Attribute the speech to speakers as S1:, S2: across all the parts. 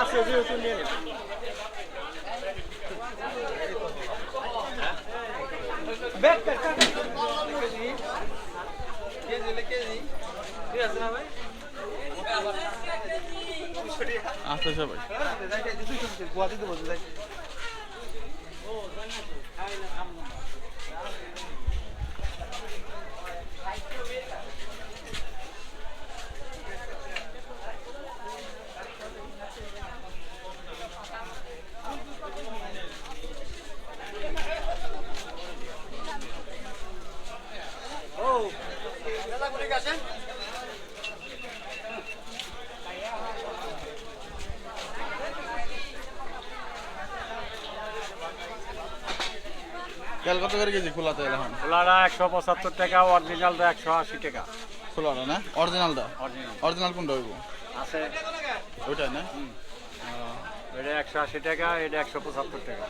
S1: আছে যেহেতু নিয়ে। ব্যাগ ভাই?
S2: আচ্ছা সবাই
S1: গুয়াহাটিতে বলতে যাই
S2: তেল কত করে কেজি খোলা তেল এখন?
S3: খোলাটা একশো পঁচাত্তর টাকা অরিজিনালটা একশো আশি টাকা।
S2: খোলাটা না অরিজিনালটা
S3: অরিজিনাল
S2: অরিজিনাল কোনটা হইব?
S3: আছে।
S2: ওইটা না?
S3: এটা একশো আশি টাকা এটা একশো পঁচাত্তর টাকা।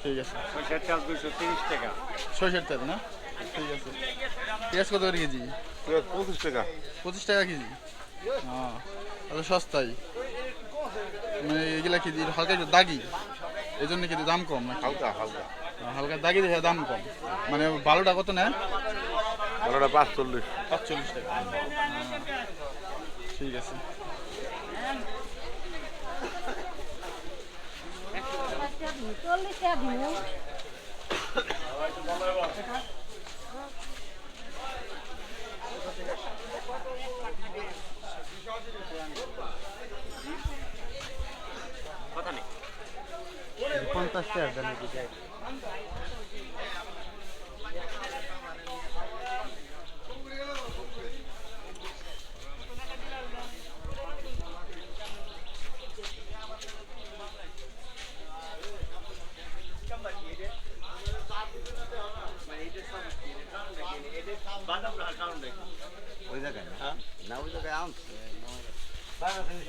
S2: ঠিক আছে।
S3: সরষের চাল দুইশো তিরিশ টাকা।
S2: সরষের তেল না? ঠিক আছে। পেঁয়াজ কত করে কেজি?
S4: পঁচিশ টাকা।
S2: পঁচিশ টাকা কেজি? হ্যাঁ সস্তাই মানে এগুলা কেজি হালকা একটু দাগি? এই জন্য কেজি দাম কম
S4: হালকা হালকা।
S2: হালকা দাগি দেখে দাম কম। মানে ভালোটা কত নেয়
S4: ভালোটা পাঁচচল্লিশ।
S2: পাঁচচল্লিশ টাকা। হ্যাঁ, ঠিক আছে।
S5: চল্লিশ টাকা
S1: পঞ্চাশ টাকা
S4: ওই জায়গায় না না ওই জায়গায় আম
S2: ইলিশ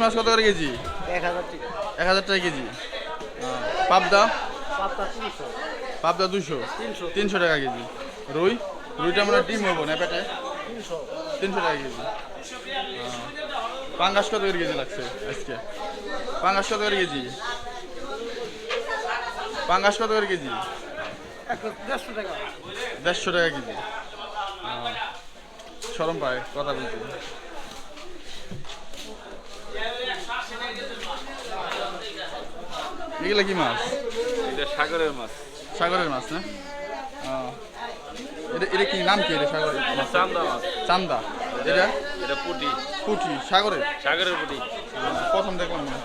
S2: মাছ কত করে কেজি?
S1: এক হাজার টাকা।
S2: এক হাজার টাকা কেজি। পাবদা?
S1: তিনশো।
S2: পাবদা দুশো
S1: তিনশো।
S2: তিনশো টাকা কেজি। রুই? রুইটা আমরা ডিম হব না পেটে?
S1: তিনশো।
S2: তিনশো টাকা কেজি। পাঙ্গাস কত করে কেজি লাগছে আজকে? পাঙ্গাস কত করে কেজি? পাঙ্গাস কত করে কেজি?
S1: দেড়শো টাকা।
S2: দেড়শো টাকা কেজি। সরম পায় কথা বলতে। এগুলা কি মাছ?
S3: এটা সাগরের মাছ।
S2: সাগরের মাছ না? এটা এটা কি নাম কি এটা সাগরের?
S3: চান্দা মাছ।
S2: চান্দা। এটা
S3: এটা? পুটি।
S2: পুঁটি সাগরের?
S3: সাগরের পুটি।
S2: প্রথম দেখলাম
S3: না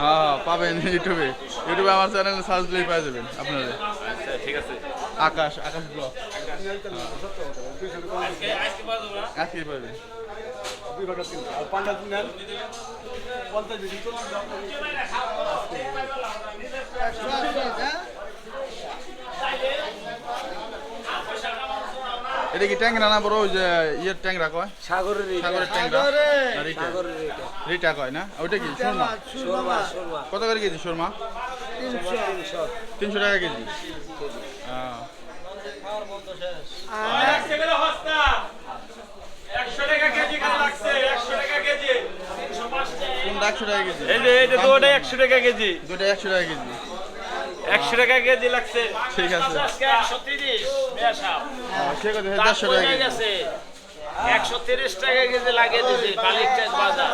S2: হ্যাঁ, পাবেন ইউটিউবে। ইউটিউবে আমার চ্যানেলে সার্চ দিলেই পেয়ে যাবেন আপনারা।
S3: আচ্ছা ঠিক আছে।
S2: আকাশ আকাশ ব্লগ। আজকে
S1: বেশি
S2: এটা কি ট্যাংরা না বড় ওই যে ইয়ের ট্যাংরা কয়?
S1: সাগরের
S2: সাগরের ট্যাংরা? রিটা। কয় না? ওইটা কি?
S1: শোরমা শোরমা
S2: কত করে কেজি সুরমা?
S1: তিনশো। তিনশো।
S2: তিনশো টাকা কেজি। হ্যাঁ
S3: একশো টাকা কেজি একশো টাকা কেজি।
S2: একশো টাকা কেজি?
S3: এই যে এই যে একশো টাকা কেজি।
S2: দুটো একশো টাকা কেজি।
S1: একশো টাকা কেজি লাগছে।
S2: ঠিক আছে।
S6: একশো তিরিশ
S2: দেড়শো টাকা কেজি।
S6: গেছে। একশো তিরিশ টাকা কেজি লাগিয়ে দিয়েছে বালিকটাক বাজার।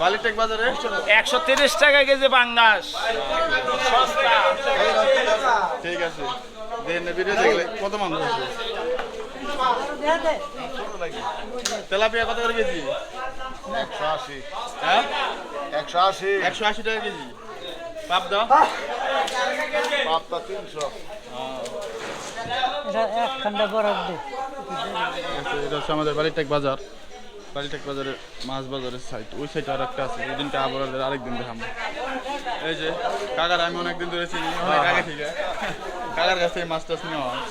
S2: বালিটেক বাজারে
S6: একশো তিরিশ টাকা কেজি বাংলাস
S2: ঠিক আছে। ভিডিও দেখলে কত মানুষ আছে তেলাপিয়া কত করে কেজি?
S4: একশো আশি।
S2: হ্যাঁ?
S4: একশো আশি।
S2: একশো আশি টাকা কেজি। পাবদা
S4: পাঁচটা তিনশো।
S5: এটা এক খান্ডা বরফ দে
S2: এটা হচ্ছে আমাদের বালিটেক বাজার। বালিটেক বাজারের মাছ বাজারের সাইড ওই সাইডে আর একটা আছে। ওই দিনটা আবার আরেকদিন দেখাম এই যে কাকার আমি অনেকদিন ধরে চিনি। অনেক আগে থেকে। কাকার কাছ মাছ টাছ নেওয়া হয়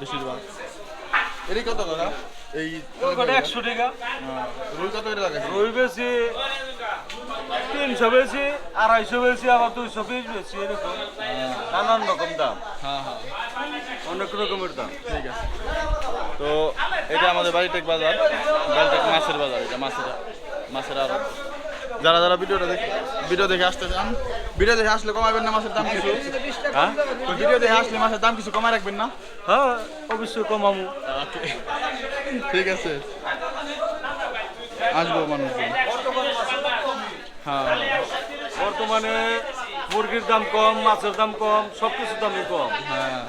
S2: বেশিরভাগ। এরই কত কথা এই
S1: একশো টাকা।
S2: হ্যাঁ, রুই কত করে
S1: রুই বেশি তিনশো বেশি আড়াইশো বেশি আবার দুইশো পিস বেশি এরকম। নানান রকম দাম।
S2: হ্যাঁ হ্যাঁ।
S1: অনেক রকমের দাম।
S2: ঠিক আছে। তো এটা আমাদের বাড়িটেক বাজার বাড়িটেক মাছের বাজার এটা মাছের মাছের আড়ত। যারা যারা ভিডিওটা দেখে ভিডিও দেখে আসতে চান ভিডিও দেখে আসলে কমাবেন না মাছের দাম কিছু।
S1: হ্যাঁ?
S2: তো ভিডিও দেখে আসলে মাছের দাম কিছু কমায় রাখবেন না?
S1: হ্যাঁ অবশ্যই কমামু
S2: ঠিক আছে। আসব মানুষ হ্যাঁ।
S1: বর্তমানে মুরগির দাম কম মাছের দাম কম সব কিছুর দামই কম।
S2: হ্যাঁ।